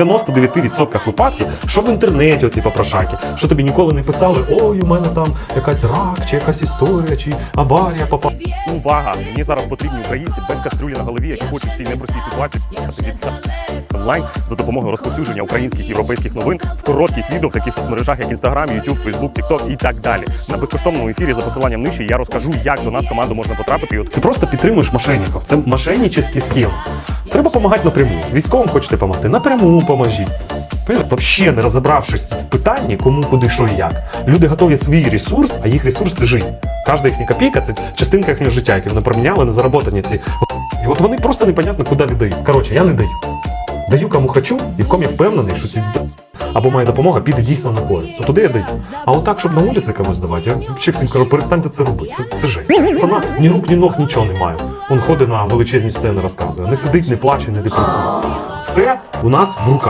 99% випадків, що в інтернеті оці попрошаки, що тобі ніколи не писали, ой, у мене там якась рак, чи якась історія, чи аварія попала. Увага! Мені зараз потрібні українці без кастрюлі на голові, які хочуть в цій непростій ситуації онлайн за допомогою розповсюдження українських європейських новин в коротких відео в таких соцмережах, як Instagram, YouTube, Facebook, TikTok і так далі. На безкоштовному ефірі за посиланням нижче я розкажу, як до нас команду можна потрапити. Ти просто підтримуєш мошенників. Це мошеннический схем. Треба допомагати напряму. Військовим хочете допомогти, напряму поможіть. Взагалі не розібравшись в питанні, кому, куди, що і як. Люди готові свій ресурс, а їх ресурс це життя. Кожна їхня копійка це частинка їхнього життя, яке вони проміняли на заработані ці. І от вони просто непонятно куди віддають. Коротше, я не даю. Даю кому хочу, і в ком я впевнений, що ці або моя допомога піде дійсно на користь. Туди я даю. А отак, щоб на вулиці комусь давати, я взагалі всім кажу, перестаньте це робити. Це, це жесть. Пацана ні рук, ні ног, нічого немає. Він ходить на величезні сцени, розказує. Не сидить, не плаче, не депресує. Все у нас в руках.